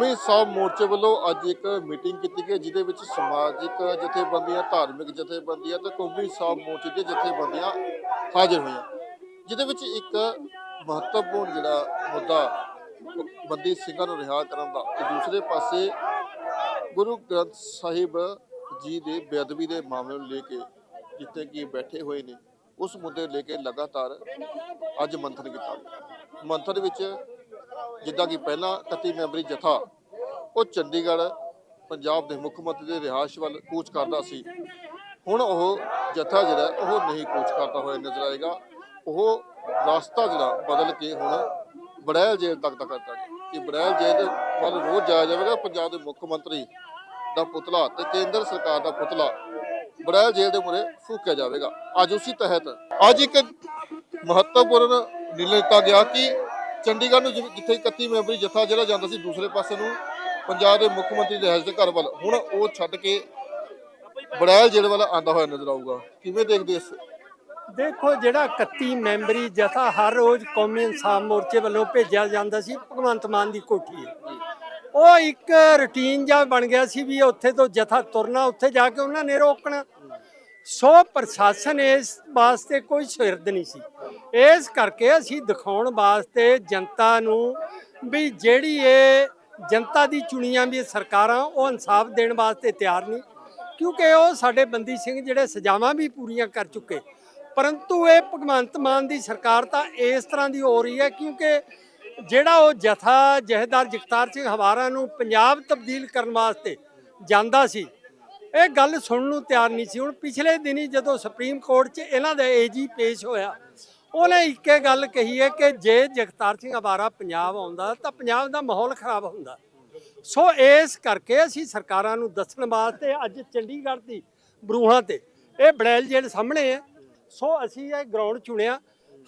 ਕੌਮੀ ਸਾਹ ਮੋਰਚੇ ਵੱਲੋਂ ਅੱਜ ਇੱਕ ਮੀਟਿੰਗ ਕੀਤੀ ਗਈ, ਜਿਹਦੇ ਵਿੱਚ ਸਮਾਜਿਕ ਜਥੇਬੰਦੀਆਂ, ਧਾਰਮਿਕ ਜਥੇਬੰਦੀਆਂ ਤੇ ਕੌਮੀ ਸਾਹ ਮੋਰਚੇ ਦੀਆਂ ਜਥੇਬੰਦੀਆਂ ਹਾਜ਼ਰ ਹੋਈਆਂ। ਜਿਹਦੇ ਵਿੱਚ ਇੱਕ ਮਹੱਤਵਪੂਰਨ ਜਿਹੜਾ ਮੁੱਦਾ ਬੰਦੀ ਸਿੰਘਾਂ ਨੂੰ ਰਿਹਾ ਕਰਨ ਦਾ ਤੇ ਦੂਸਰੇ ਪਾਸੇ ਗੁਰੂ ਗ੍ਰੰਥ ਸਾਹਿਬ ਜੀ ਦੇ ਬੇਅਦਬੀ ਦੇ ਮਾਮਲੇ ਨੂੰ ਲੈ ਕੇ ਜਿੱਥੇ ਕਿ ਬੈਠੇ ਹੋਏ ਨੇ, ਉਸ ਮੁੱਦੇ ਨੂੰ ਲੈ ਕੇ ਲਗਾਤਾਰ ਅੱਜ ਮੰਥਨ ਕੀਤਾ। ਮੰਥਨ ਵਿੱਚ ਜਿੱਦਾਂ ਕਿ ਪਹਿਲਾਂ 31 ਮੈਂਬਰੀ ਜਥਾ, ਉਹ ਚੰਡੀਗੜ੍ਹ ਪੰਜਾਬ ਦੇ ਮੁੱਖ ਮੰਤਰੀ ਦੇ ਰਿਹਾਇਸ਼ ਵੱਲ ਕੂਚ ਕਰਦਾ ਸੀ। ਹੁਣ ਉਹ ਜਥਾ ਜਿਹੜਾ, ਉਹ ਨਹੀਂ ਕੂਚ ਕਰਦਾ ਹੋਇਆ ਨਜ਼ਰ ਆਏਗਾ। ਉਹ ਰਸਤਾ ਜਿਹੜਾ ਬਦਲ ਕੇ ਹੁਣ ਬੜੈਲ ਜੇਲ੍ਹ ਤੱਕ ਦਾ ਕਰਦਾ ਕਿ ਬੜੈਲ ਜੇਲ੍ਹ ਵੱਲ ਰੋਜ਼ ਜਾਇਆ ਜਾਵੇਗਾ ਪੰਜਾਬ ਦੇ ਮੁੱਖ ਮੰਤਰੀ ਦਾ ਪੁਤਲਾ ਤੇ ਕੇਂਦਰ ਸਰਕਾਰ ਦਾ ਪੁਤਲਾ ਬੜੈਲ ਜੇਲ੍ਹ ਦੇ ਮੂਹਰੇ ਫੂਕਿਆ ਜਾਵੇਗਾ। ਅੱਜ ਉਸੇ ਤਹਿਤ ਅੱਜ ਇੱਕ ਮਹੱਤਵਪੂਰਨ ਨਿਰਣय ਗਿਆ ਕਿ ਚੰਡੀਗੜ੍ਹ ਨੂੰ ਜਿ- ਜਿੱਥੇ 31 ਮੈਂਬਰੀ ਜਥਾ ਜਿਹੜਾ ਜਾਂਦਾ ਸੀ ਦੂਸਰੇ ਪਾਸੇ ਨੂੰ, ਪੰਜਾਬ ਦੇ ਮੁੱਖ ਮੰਤਰੀ ਰਿਹਾਇਸ਼ ਦੇ ਘਰ ਵੱਲ। ਹੁਣ ਉਹ ਛੱਡ ਕੇ ਬੜੈਲ ਜੇਲ੍ਹ ਵੱਲ ਆਂਦਾ ਹੋਇਆ ਨਜ਼ਰ ਆਊਗਾ। ਕਿਵੇਂ ਦੇਖਦੇ ਇਸ? ਦੇਖੋ, ਜਿਹੜਾ 31 ਮੈਂਬਰੀ ਜਥਾ ਹਰ ਰੋਜ਼ ਕੌਮੀ ਇਨਸਾਫ ਮੋਰਚੇ ਵੱਲੋਂ ਭੇਜਿਆ ਜਾਂਦਾ ਸੀ, ਭਗਵੰਤ ਮਾਨ ਦੀ ਕੋਠੀ ਹੈ। ਉਹ ਇੱਕ ਰੁਟੀਨ ਜਿਹਾ ਬਣ ਗਿਆ ਸੀ ਵੀ ਉੱਥੇ ਤੋਂ ਜਥਾ ਤੁਰਨਾ, ਉੱਥੇ ਜਾ ਕੇ ਉਹਨਾਂ ਨੇ ਰੋਕਣਾ। ਸੋ ਪ੍ਰਸ਼ਾਸਨ ਇਸ ਵਾਸਤੇ ਕੋਈ ਸਿਰਦ ਨਹੀਂ ਸੀ। ਇਸ ਕਰਕੇ ਅਸੀਂ ਦਿਖਾਉਣ ਵਾਸਤੇ ਜਨਤਾ ਨੂੰ ਵੀ ਜਿਹੜੀ ਇਹ ਜਨਤਾ ਦੀ ਚੁਣੀਆਂ ਵੀ ਸਰਕਾਰਾਂ ਉਹ ਇਨਸਾਫ ਦੇਣ ਵਾਸਤੇ ਤਿਆਰ ਨਹੀਂ, ਕਿਉਂਕਿ ਉਹ ਸਾਡੇ ਬੰਦੀ ਸਿੰਘ ਜਿਹੜੇ ਸਜ਼ਾਵਾਂ ਵੀ ਪੂਰੀਆਂ ਕਰ ਚੁੱਕੇ। ਪਰੰਤੂ ਇਹ ਭਗਵੰਤ ਮਾਨ ਦੀ ਸਰਕਾਰ ਤਾਂ ਇਸ ਤਰ੍ਹਾਂ ਦੀ ਹੋ ਰਹੀ ਹੈ ਕਿਉਂਕਿ ਜਿਹੜਾ ਉਹ ਜਥਾ ਜਹੇਦਾਰ ਜਗਤਾਰ ਸਿੰਘ ਹਵਾਰਾ ਨੂੰ ਪੰਜਾਬ ਤਬਦੀਲ ਕਰਨ ਵਾਸਤੇ ਜਾਂਦਾ ਸੀ ਇਹ ਗੱਲ ਸੁਣਨ ਨੂੰ ਤਿਆਰ ਨਹੀਂ ਸੀ। ਹੁਣ ਪਿਛਲੇ ਦਿਨੀ ਜਦੋਂ ਸੁਪਰੀਮ ਕੋਰਟ 'ਚ ਇਹਨਾਂ ਦਾ ਏਜੀ ਪੇਸ਼ ਹੋਇਆ, ਉਹਨੇ ਇੱਕੇ ਗੱਲ ਕਹੀ ਹੈ ਕਿ ਜੇ ਜਗਤਾਰ ਸਿੰਘ ਅਵਾਰਾ ਪੰਜਾਬ ਆਉਂਦਾ ਤਾਂ ਪੰਜਾਬ ਦਾ ਮਾਹੌਲ ਖਰਾਬ ਹੁੰਦਾ। ਸੋ ਇਸ ਕਰਕੇ ਅਸੀਂ ਸਰਕਾਰਾਂ ਨੂੰ ਦੱਸਣ ਵਾਸਤੇ ਅੱਜ ਚੰਡੀਗੜ੍ਹ ਦੀ ਬਰੂਹਾਂ ਤੇ ਇਹ ਬੜੈਲ ਜੇਲ੍ਹ ਸਾਹਮਣੇ ਹੈ। ਸੋ ਅਸੀਂ ਇਹ ਗਰਾਊਂਡ ਚੁਣਿਆ।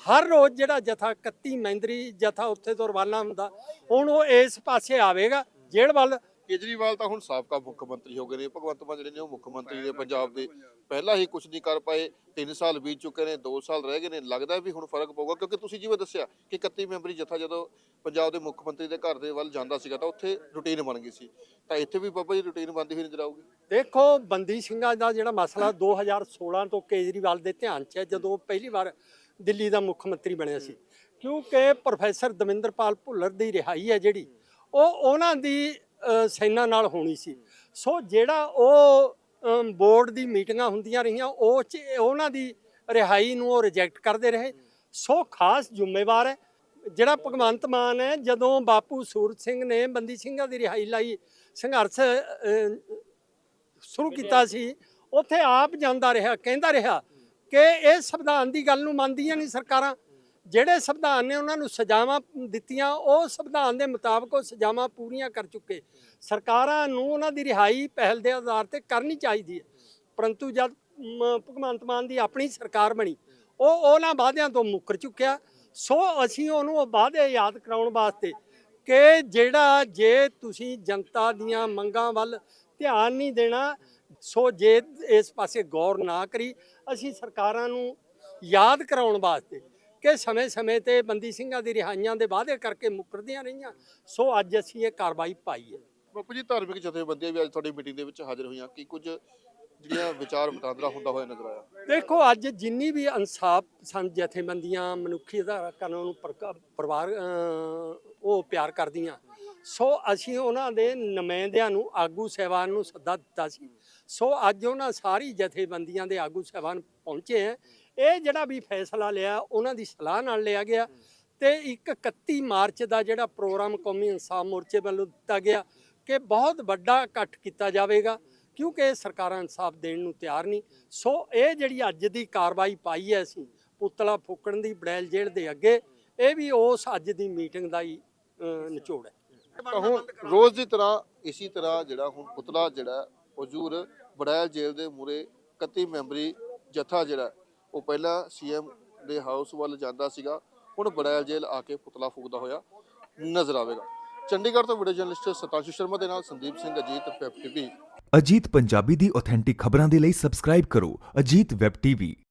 ਹਰ ਰੋਜ਼ ਜਿਹੜਾ ਜਥਾ 31 ਮੈਂਦਰੀ ਜਥਾ ਉੱਥੇ ਤੋਂ ਰਵਾਨਾ ਹੁੰਦਾ, ਹੁਣ ਉਹ ਇਸ ਪਾਸੇ ਆਵੇਗਾ। ਜੇਲ੍ਹ ਵੱਲ ਕੇਜਰੀਵਾਲ ਤਾਂ ਹੁਣ ਸਾਬਕਾ ਮੁੱਖ ਮੰਤਰੀ ਹੋ ਗਏ ਨੇ, ਭਗਵੰਤ ਮਾਨ ਜਿਹੜੇ ਨੇ ਉਹ ਮੁੱਖ ਮੰਤਰੀ ਨੇ ਪੰਜਾਬ ਦੇ, ਪਹਿਲਾਂ ਹੀ ਕੁਝ ਨਹੀਂ ਕਰ ਪਾਏ 3 ਸਾਲ ਬੀਤ ਚੁੱਕੇ ਨੇ 2 ਸਾਲ ਰਹਿ ਗਏ ਨੇ, ਲੱਗਦਾ ਵੀ ਹੁਣ ਫ਼ਰਕ ਪਊਗਾ, ਕਿਉਂਕਿ ਤੁਸੀਂ ਜਿਵੇਂ ਦੱਸਿਆ ਕਿ 31 ਮੈਂਬਰੀ ਜਥਾ ਜਦੋਂ ਪੰਜਾਬ ਦੇ ਮੁੱਖ ਮੰਤਰੀ ਦੇ ਘਰ ਦੇ ਵੱਲ ਜਾਂਦਾ ਸੀਗਾ ਤਾਂ ਉੱਥੇ ਰੁਟੀਨ ਬਣ ਗਈ ਸੀ, ਤਾਂ ਇੱਥੇ ਵੀ ਬਾਬਾ ਜੀ ਰੁਟੀਨ ਬਣਦੀ ਹੋਈ ਨਜ਼ਰ ਆਊਗੀ? ਦੇਖੋ, ਬੰਦੀ ਸਿੰਘਾਂ ਦਾ ਜਿਹੜਾ ਮਸਲਾ 2016 ਤੋਂ ਕੇਜਰੀਵਾਲ ਦੇ ਧਿਆਨ 'ਚ ਹੈ, ਜਦੋਂ ਪਹਿਲੀ ਵਾਰ ਦਿੱਲੀ ਦਾ ਮੁੱਖ ਮੰਤਰੀ ਬਣਿਆ ਸੀ, ਕਿਉਂਕਿ ਪ੍ਰੋਫੈਸਰ ਦਵਿੰਦਰਪਾਲ ਭੁੱਲਰ ਦੀ ਰਿਹਾਈ ਹੈ ਜਿਹੜੀ, ਉਹ ਉਹਨਾਂ ਦੀ ਸੈਨਾ ਨਾਲ ਹੋਣੀ ਸੀ। ਸੋ ਜਿਹੜਾ ਉਹ ਬੋਰਡ ਦੀ ਮੀਟਿੰਗਾਂ ਹੁੰਦੀਆਂ ਰਹੀਆਂ ਉਹ 'ਚ ਉਹਨਾਂ ਦੀ ਰਿਹਾਈ ਨੂੰ ਉਹ ਰਿਜੈਕਟ ਕਰਦੇ ਰਹੇ। ਸੋ ਖਾਸ ਜ਼ਿੰਮੇਵਾਰ ਹੈ ਜਿਹੜਾ ਭਗਵੰਤ ਮਾਨ ਹੈ ਜਦੋਂ ਬਾਪੂ ਸੂਰਤ ਸਿੰਘ ਨੇ ਬੰਦੀ ਸਿੰਘਾਂ ਦੀ ਰਿਹਾਈ ਲਈ ਸੰਘਰਸ਼ ਸ਼ੁਰੂ ਕੀਤਾ ਸੀ ਉੱਥੇ ਆਪ ਜਾਂਦਾ ਰਿਹਾ ਕਹਿੰਦਾ ਰਿਹਾ ਕਿ ਇਹ ਸੰਵਿਧਾਨ ਦੀ ਗੱਲ ਨੂੰ ਮੰਨਦੀਆਂ ਨਹੀਂ ਸਰਕਾਰਾਂ। ਜਿਹੜੇ ਸੰਵਿਧਾਨ ਨੇ ਉਹਨਾਂ ਨੂੰ ਸਜ਼ਾਵਾਂ ਦਿੱਤੀਆਂ, ਉਹ ਸੰਵਿਧਾਨ ਦੇ ਮੁਤਾਬਕ ਉਹ ਸਜ਼ਾਵਾਂ ਪੂਰੀਆਂ ਕਰ ਚੁੱਕੇ। ਸਰਕਾਰਾਂ ਨੂੰ ਉਹਨਾਂ ਦੀ ਰਿਹਾਈ ਪਹਿਲ ਦੇ ਆਧਾਰ ਤੇ ਕਰਨੀ ਚਾਹੀਦੀ ਹੈ। ਪਰੰਤੂ ਜਦ ਭਗਵੰਤ ਮਾਨ ਦੀ ਆਪਣੀ ਸਰਕਾਰ ਬਣੀ, ਉਹ ਉਹਨਾਂ ਵਾਅਦਿਆਂ ਤੋਂ ਮੁੱਕਰ ਚੁੱਕਿਆ। ਸੋ ਅਸੀਂ ਉਹਨੂੰ ਉਹ ਵਾਅਦੇ ਯਾਦ ਕਰਾਉਣ ਵਾਸਤੇ ਕਿ ਜਿਹੜਾ ਜੇ ਤੁਸੀਂ ਜਨਤਾ ਦੀਆਂ ਮੰਗਾਂ ਵੱਲ ਧਿਆਨ ਨਹੀਂ ਦੇਣਾ, ਸੋ ਜੇ ਇਸ ਪਾਸੇ ਗੌਰ ਨਾ ਕਰੀ, ਅਸੀਂ ਸਰਕਾਰਾਂ ਨੂੰ ਯਾਦ ਕਰਾਉਣ ਵਾਸਤੇ ਕਿ ਸਮੇਂ-ਸਮੇਂ ਤੇ ਬੰਦੀ ਸਿੰਘਾਂ ਦੀ ਰਿਹਾਈਆਂ ਦੇ ਵਾਅਦੇ ਕਰਕੇ ਮੁੱਕਰਦੀਆਂ ਰਹੀਆਂ। ਸੋ ਅੱਜ ਅਸੀਂ ਇਹ ਕਾਰਵਾਈ ਪਾਈ ਹੈ। ਬਾਪੂ ਜੀ ਧਾਰਮਿਕ ਜਥੇਬੰਦੀਆਂ ਵੀ ਅੱਜ ਤੁਹਾਡੀ ਮੀਟਿੰਗ ਦੇ ਵਿੱਚ ਹਾਜ਼ਰ ਹੋਈਆਂ। ਕੀ ਕੁਝ ਜਿਹੜੀਆਂ ਵਿਚਾਰ ਵਟਾਂਦਰਾ ਹੁੰਦਾ ਹੋਇਆ ਨਜ਼ਰ ਆਇਆ? ਦੇਖੋ ਅੱਜ ਜਿੰਨੀ ਵੀ ਇਨਸਾਫ ਸੰਤ ਜਥੇਬੰਦੀਆਂ ਮਨੁੱਖੀ ਅਧਾਰ ਕਾਨੂੰਨ ਨੂੰ ਪਰਿਵਾਰ ਉਹ ਪਿਆਰ ਕਰਦੀਆਂ। ਸੋ ਅਸੀਂ ਉਹਨਾਂ ਦੇ ਨੁਮਾਇੰਦਿਆਂ ਨੂੰ ਆਗੂ ਸਹਿਬਾਨ ਨੂੰ ਸੱਦਾ ਦਿੱਤਾ ਸੀ ਸੋ ਅੱਜ ਉਹਨਾਂ ਸਾਰੀ ਜਥੇਬੰਦੀਆਂ ਦੇ ਆਗੂ ਸਹਿਬਾਨ ਪਹੁੰਚੇ ਹੈ। ਇਹ ਜਿਹੜਾ ਵੀ ਫੈਸਲਾ ਲਿਆ, ਉਹਨਾਂ ਦੀ ਸਲਾਹ ਨਾਲ ਲਿਆ ਗਿਆ ਤੇ ਇੱਕ 31 ਮਾਰਚ ਦਾ ਜਿਹੜਾ ਪ੍ਰੋਗਰਾਮ ਕੌਮੀ ਇਨਸਾਫ ਮੋਰਚੇ ਵੱਲੋਂ ਦਿੱਤਾ ਗਿਆ ਕਿ ਬਹੁਤ ਵੱਡਾ ਇਕੱਠ ਕੀਤਾ ਜਾਵੇਗਾ, ਕਿਉਂਕਿ ਇਹ ਸਰਕਾਰਾਂ ਇਨਸਾਫ ਦੇਣ ਨੂੰ ਤਿਆਰ ਨਹੀਂ। ਸੋ ਇਹ ਜਿਹੜੀ ਅੱਜ ਦੀ ਕਾਰਵਾਈ ਪਾਈ ਹੈ ਅਸੀਂ, ਪੁਤਲਾ ਫੂਕਣ ਦੀ, ਬੜੈਲ ਜੇਲ੍ਹ ਦੇ ਅੱਗੇ, ਇਹ ਵੀ ਉਸ ਅੱਜ ਦੀ ਮੀਟਿੰਗ ਦਾ ਹੀ ਨਿਚੋੜ ਹੈ। ਹੁਣ ਰੋਜ਼ ਦੀ ਤਰ੍ਹਾਂ, ਇਸੇ ਤਰ੍ਹਾਂ ਜਿਹੜਾ ਹੁਣ ਪੁਤਲਾ ਜਿਹੜਾ ਹਜੂਰ ਬੜਾਇਲ ਜੇਲ੍ਹ ਦੇ ਮੂਰੇ 31 ਮੈਂਬਰੀ ਜਥਾ ਜਿਹੜਾ ਉਹ ਪਹਿਲਾਂ ਸੀਐਮ ਦੇ ਹਾਊਸ ਵੱਲ ਜਾਂਦਾ ਸੀਗਾ। ਹੁਣ ਬੜਾਇਲ ਜੇਲ੍ਹ ਆ ਕੇ ਪੁਤਲਾ ਫੂਕਦਾ ਹੋਇਆ ਨਜ਼ਰ ਆਵੇਗਾ। ਚੰਡੀਗੜ੍ਹ ਤੋਂ ਵੀਡੀਓ ਜਰਨਲਿਸਟ ਸਤਾਂਸ਼ੂ ਸ਼ਰਮਾ ਦੇ ਨਾਲ ਸੰਦੀਪ ਸਿੰਘ, ਅਜੀਤ ਪੈਪ ਟੀਵੀ। ਅਜੀਤ ਪੰਜਾਬੀ ਦੀ ਆਥੈਂਟਿਕ ਖਬਰਾਂ ਦੇ ਲਈ ਸਬਸਕ੍ਰਾਈਬ ਕਰੋ। Ajit web TV.